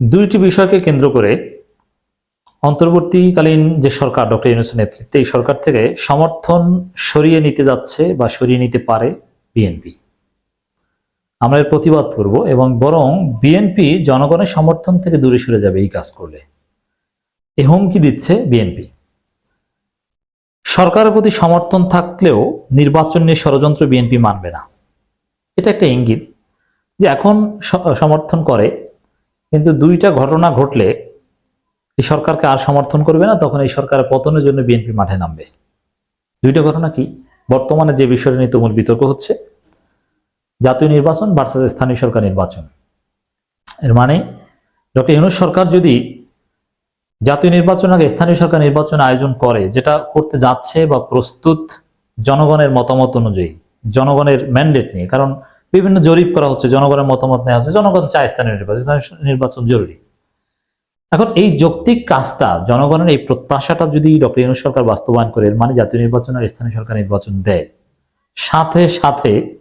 দুইটি বিষয়কে কেন্দ্র করে অন্তর্বর্তীকালীন যে সরকার, ডক্টর ইউনুসের নেতৃত্বে, এই সরকার থেকে সমর্থন সরিয়ে নিতে যাচ্ছে বা সরিয়ে নিতে পারে বিএনপি। আমরা এর প্রতিবাদ করব এবং বরং বিএনপি জনগণের সমর্থন থেকে দূরে সরে যাবে এই কাজ করলে। এ হুমকি দিচ্ছে বিএনপি। সরকারের প্রতি সমর্থন থাকলেও নির্বাচন নিয়ে ষড়যন্ত্র বিএনপি মানবে না। এটা একটা ইঙ্গিত যে এখন সমর্থন করে কিন্তু দুইটা ঘটনা ঘটলে এই সরকারকে আর সমর্থন করবে না, তখন এই সরকারের পতনের জন্য বিএনপি মাঠে নামবে। দুইটা ঘটনা কি? বর্তমানে যে বিষয়টা নিয়ে তুমুল বিতর্ক হচ্ছে, জাতীয় নির্বাচন ভার্সাস স্থানীয় সরকার নির্বাচন। এর মানে ডক্টর ইউনুস সরকার যদি জাতীয় নির্বাচন আগে স্থানীয় সরকার নির্বাচন আয়োজন করে, যেটা করতে যাচ্ছে বা প্রস্তুত জনগণের মতামত অনুযায়ী, জনগণের ম্যান্ডেট নিয়ে, কারণ বিভিন্ন জরিপ করা হচ্ছে, জনগণের মতামত নেওয়া হচ্ছে, জনগণ চায় স্থানীয় নির্বাচন স্থানীয় নির্বাচন জরুরি। এখন এই যৌক্তিক কাজটা, জনগণের এই প্রত্যাশাটা যদি ডক্টর ইউনুস সরকার বাস্তবায়ন করে মানে জাতীয় নির্বাচন আর স্থানীয় সরকার নির্বাচন দেয়। সাথে সাথে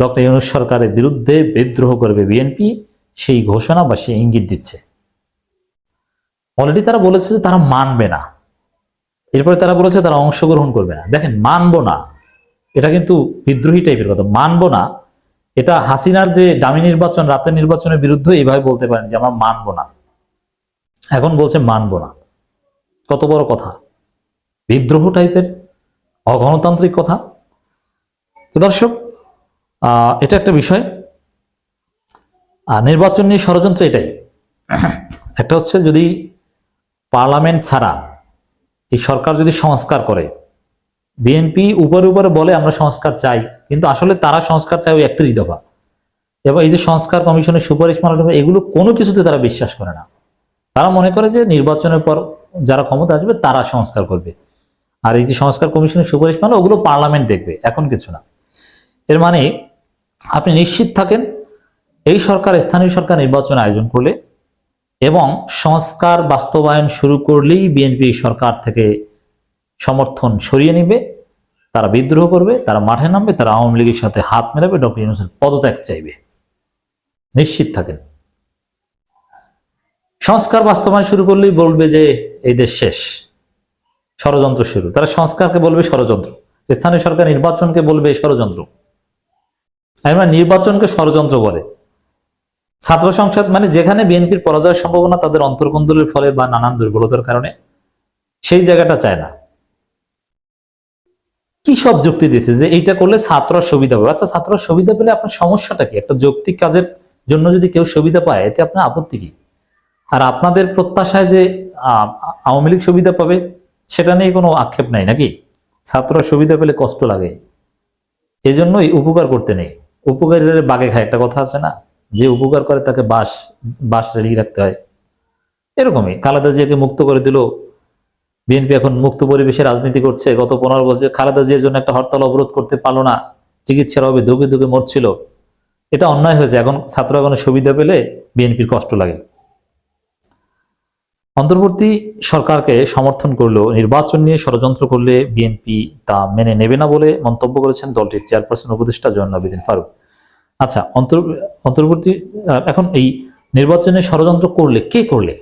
ডক্টর ইউনুস সরকারের বিরুদ্ধে বিদ্রোহ করবে বিএনপি, সেই ঘোষণা বা সেই ইঙ্গিত দিচ্ছে। অলরেডি তারা বলেছে যে তারা মানবে না। এরপরে তারা বলেছে তারা অংশগ্রহণ করবে না। দেখেন, মানবো না। এটা কিন্তু বিদ্রোহী টাইপের কথা। মানবো না এটা হাসিনার যে দামি নির্বাচন, রাতের নির্বাচনের বিরুদ্ধে এইভাবে বলতে পারেন যে আমরা মানবো না। এখন বলছে মানবো না। কত বড় কথা। বিদ্রোহ টাইপের, অগণতান্ত্রিক কথা। তো দর্শক এটা একটা বিষয়। আর নির্বাচন নিয়ে ষড়যন্ত্র এটাই। একটা হচ্ছে যদি পার্লামেন্ট ছাড়া এই সরকার যদি সংস্কার করে বিএনপি উপরে উপরে বলে আমরা সংস্কার চাই, কিন্তু আসলে তারা সংস্কার চায় ওই একত্রিশ দফা। এবং এই যে সংস্কার কমিশনের সুপারিশ মানা এগুলো কোনো কিছুতে তারা বিশ্বাস করে না। তারা মনে করে যে নির্বাচনের পর যারা ক্ষমতা আসবে, তারা সংস্কার করবে। আর এই যে সংস্কার কমিশনের সুপারিশ মানা ওগুলো পার্লামেন্ট দেখবে, এখন কিছু না। এর মানে আপনি নিশ্চিত থাকেন, এই সরকার, স্থানীয় সরকার নির্বাচন আয়োজন করলে এবং সংস্কার বাস্তবায়ন শুরু করলেই বিএনপি সরকার থেকে সমর্থন সরিয়ে নেবে, তারা বিদ্রোহ করবে, তারা মাঠে নামবে, তারা আওয়ামী লীগের সাথে হাত মেলাবে, ডক্টর ইউনুসের পদত্যাগ চাইবে। নিশ্চিত থাকেন। সংস্কার বাস্তবায়ন শুরু করলেই বলবে যে এই দেশ শেষ। ষড়যন্ত্র শুরু। তারা সংস্কারকে বলবে ষড়যন্ত্র। স্থানীয় সরকার নির্বাচনকে বলবে ষড়যন্ত্র। আমরা নির্বাচনকে ষড়যন্ত্র বলে। ছাত্র সংসদ মানে যেখানে বিএনপির পরাজয়ের সম্ভাবনা তাদের অন্তর্কন্দলের ফলে বা নানান দুর্বলতার কারণে সেই জায়গাটা চায় না। কি সব যুক্তি দিয়েছে? যে এইটা করলে ছাত্ররা সুবিধা পাবে। আচ্ছা ছাত্ররা সুবিধা পেলে আপনার সমস্যাটা কি? একটা যৌক্তিক কাজের জন্য যদি কেউ সুবিধা পায়, এতে আপনার আপত্তি কি? আর আপনাদের প্রত্যাশায় যে আওয়ামী লীগ সুবিধা পাবে, সেটা নিয়ে কোনো আক্ষেপ নাই নাকি? ছাত্ররা সুবিধা পেলে কষ্ট লাগে। এজন্যই উপকার করতে নেই। উপকারীরা বাগে খায়, একটা কথা আছে না? যে উপকার করে তাকে বাস বাস রেডি রাখতে হয়। এরকমই। খালেদা জিয়াকে মুক্ত করে দিল বিএনপি এখন মুক্ত পরিবেশে রাজনীতি করছে। গত পনেরো বছর খালেদা জিয়ার জন্য একটা হরতাল অবরোধ করতে পারল না। চিকিৎসার অভাবে ধুকে ধুকে মরছিল। এটা অন্যায় হয়েছে। এখন ছাত্র এখন সুবিধা পেলে বিএনপির কষ্ট লাগে। অন্তর্বর্তী সরকারকে সমর্থন করলেও নির্বাচন নিয়ে ষড়যন্ত্র করলে বিএনপি তা মেনে নেবে না বলে মন্তব্য করেছেন দলটির চেয়ারপারসন উপদেষ্টা জয়ন ফারুক। আচ্ছা অন্তর, অন্তর্বর্তী এখন এই নির্বাচনে ষড়যন্ত্র করলে কে করলে?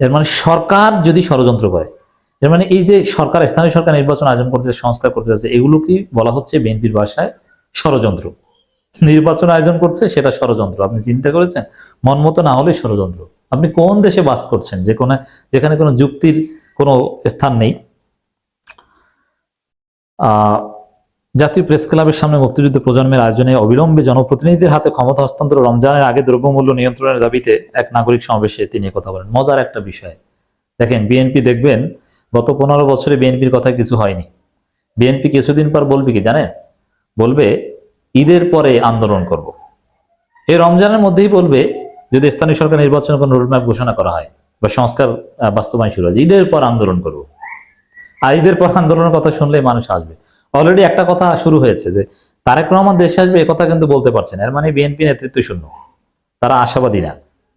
এর মানে সরকার যদি ষড়যন্ত্র করে এর মানে এই যে সরকার, স্থানীয় সরকার নির্বাচন আয়োজন করতে সংস্কার করতে যাচ্ছে, এগুলো কি বলা হচ্ছে বিএনপির ভাষায় ষড়যন্ত্র? নির্বাচন আয়োজন করছে সেটা ষড়যন্ত্র। আপনি চিন্তা করেছেন? মন মতো না হলে ষড়যন্ত্র। আপনি কোন দেশে বাস করছেন? যে কোনো যেখানে কোনো যুক্তির কোনো স্থান নেই। জাতীয় প্রেস ক্লাবের সামনে মুক্তিযুদ্ধ প্রজন্মের আয়োজনে অবিলম্বে জনপ্রতিনিধিদের হাতে ক্ষমতা হস্তান্তর রমজানের আগে দ্রব্যমূল্য নিয়ন্ত্রণের দাবিতে এক নাগরিক সমাবেশে তিনি কথা বলেন। মজার একটা বিষয়। দেখেন, বিএনপি দেখবেন গত পনেরো বছরে বিএনপির কথা কিছু হয়নি। বিএনপি কিছুদিন পর বলবে কি, জানেন? বলবে, ঈদের পরে আন্দোলন করব। এই রমজানের মধ্যেই বলবে, যদি স্থানীয় সরকার নির্বাচনের কোনো রোডম্যাপ ঘোষণা করা হয় বা সংস্কার বাস্তবায়ন শুরু হয় ঈদের পর আন্দোলন করব। আর ঈদের পর আন্দোলনের কথা শুনলে মানুষ আসবে অলরেডি একটা কথা শুরু হয়েছে যে, তারেক রহমান দেশে আসবে কথা কিন্তু বলতে পারছেন এর মানে বিএনপি নেতৃত্ব শূন্য। তারা আশাবাদী না।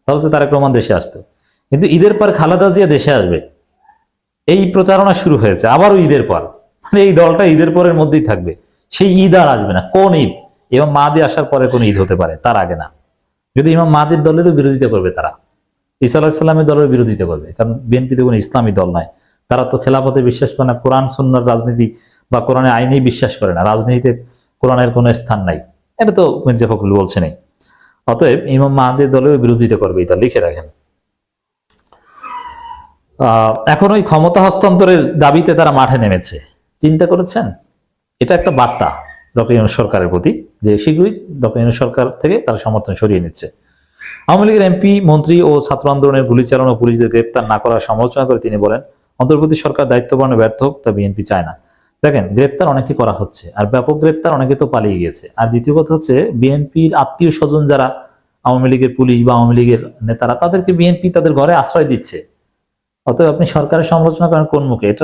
তাহলে তো তারেক রহমান দেশে আসতো। কিন্তু ঈদের পর খালেদা জিয়া দেশে আসবে। এই প্রচারণা শুরু হয়েছে, আবারও ঈদের পর। মানে এই দলটা ঈদের পরের মধ্যেই থাকবে। সেই ঈদ আর আসবে না। কোন ঈদ? এবং মাদি আসার পরে কোন ঈদ হতে পারে, তার আগে না। যদি ইমাম মাদির দলেরও বিরোধিতা করবে তারা। ঈসা দলের বিরোধিতা করবে, কারণ বিএনপি তো কোনো ইসলামী দল নয় তারা তো খেলাফতে বিশ্বাস করে না, কোরআন, সুন্নার রাজনীতি বা কোরআনের আইনেই বিশ্বাস করে না। রাজনীতিতে কোরআনের কোনো স্থান নাই। এটা তো মির্জা ফখরুল বলছে নেই। অতএব ইমাম মাহাদের দলের বিরোধিতা করবে, এটা লিখে রাখেন। এখন ওই ক্ষমতা হস্তান্তরের দাবিতে তারা মাঠে নেমেছে। চিন্তা করেছেন? এটা একটা বার্তা ডক্টর সরকারের প্রতি যে শীঘ্রই ডক্টর সরকার থেকে তারা সমর্থন সরিয়ে নিচ্ছে। আওয়ামী লীগের এমপি, মন্ত্রী ও ছাত্র আন্দোলনের গুলি চালানো পুলিশদের গ্রেপ্তার না করার সমালোচনা করে তিনি বলেন, অন্তর্বর্তী সরকার দায়িত্ব পালনে ব্যর্থ হোক, তা বিএনপি চায় না। দেখেন, গ্রেপ্তার অনেকে করা হচ্ছে, আর ব্যাপক গ্রেপ্তার অনেকে তো পালিয়ে গিয়েছে। আর দ্বিতীয় কথা হচ্ছে, বিএনপির আত্মীয় স্বজন যারা আওয়ামী লীগের পুলিশ বা আওয়ামী লীগের নেতারা, তাদেরকে বিএনপি তাদের ঘরে আশ্রয় দিচ্ছে। অতএব আপনি সরকারের সমালোচনা করেন কোন মুখে? এটা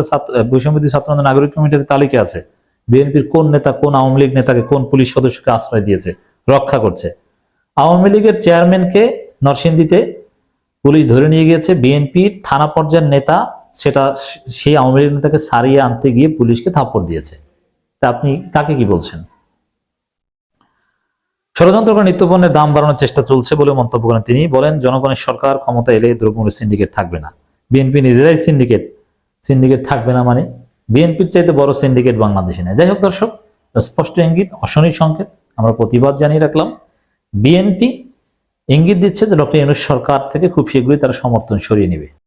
বৈষম্যবিধি ছাত্র নাগরিক কমিটিতে তালিকা আছে। বিএনপির কোন নেতা, কোন আওয়ামী লীগ নেতাকে কোন পুলিশ সদস্যকে আশ্রয় দিয়েছে, রক্ষা করছে? আওয়ামী লীগের চেয়ারম্যানকে নরসিংদীতে পুলিশ ধরে নিয়ে গিয়েছে। বিএনপির থানা পর্যায়ের নেতা, সেটা সেই আওয়ামী লীগ নেতাকে সারিয়ে আনতে গিয়ে পুলিশকে থাপ্পড় দিয়েছে। তা আপনি কাকে কি বলছেন? ষড়যন্ত্র করে নিত্যপণ্যের দাম বাড়ানোর চেষ্টা চলছে বলে মন্তব্য করেন তিনি। বলেন, জনগণের সরকার ক্ষমতা এলে দ্রব্যমূল্য সিন্ডিকেট থাকবে না। বিএনপি নিজেরাই সিন্ডিকেট সিন্ডিকেট থাকবে না মানে বিএনপির চাইতে বড় সিন্ডিকেট বাংলাদেশে নেই। যাই হোক দর্শক, স্পষ্ট ইঙ্গিত অশনির সংকেত, আমরা প্রতিবাদ জানিয়ে রাখলাম। বিএনপি ইঙ্গিত দিচ্ছে যে ডক্টর ইউনুস সরকার থেকে খুব শীঘ্রই তারা সমর্থন সরিয়ে নেবে।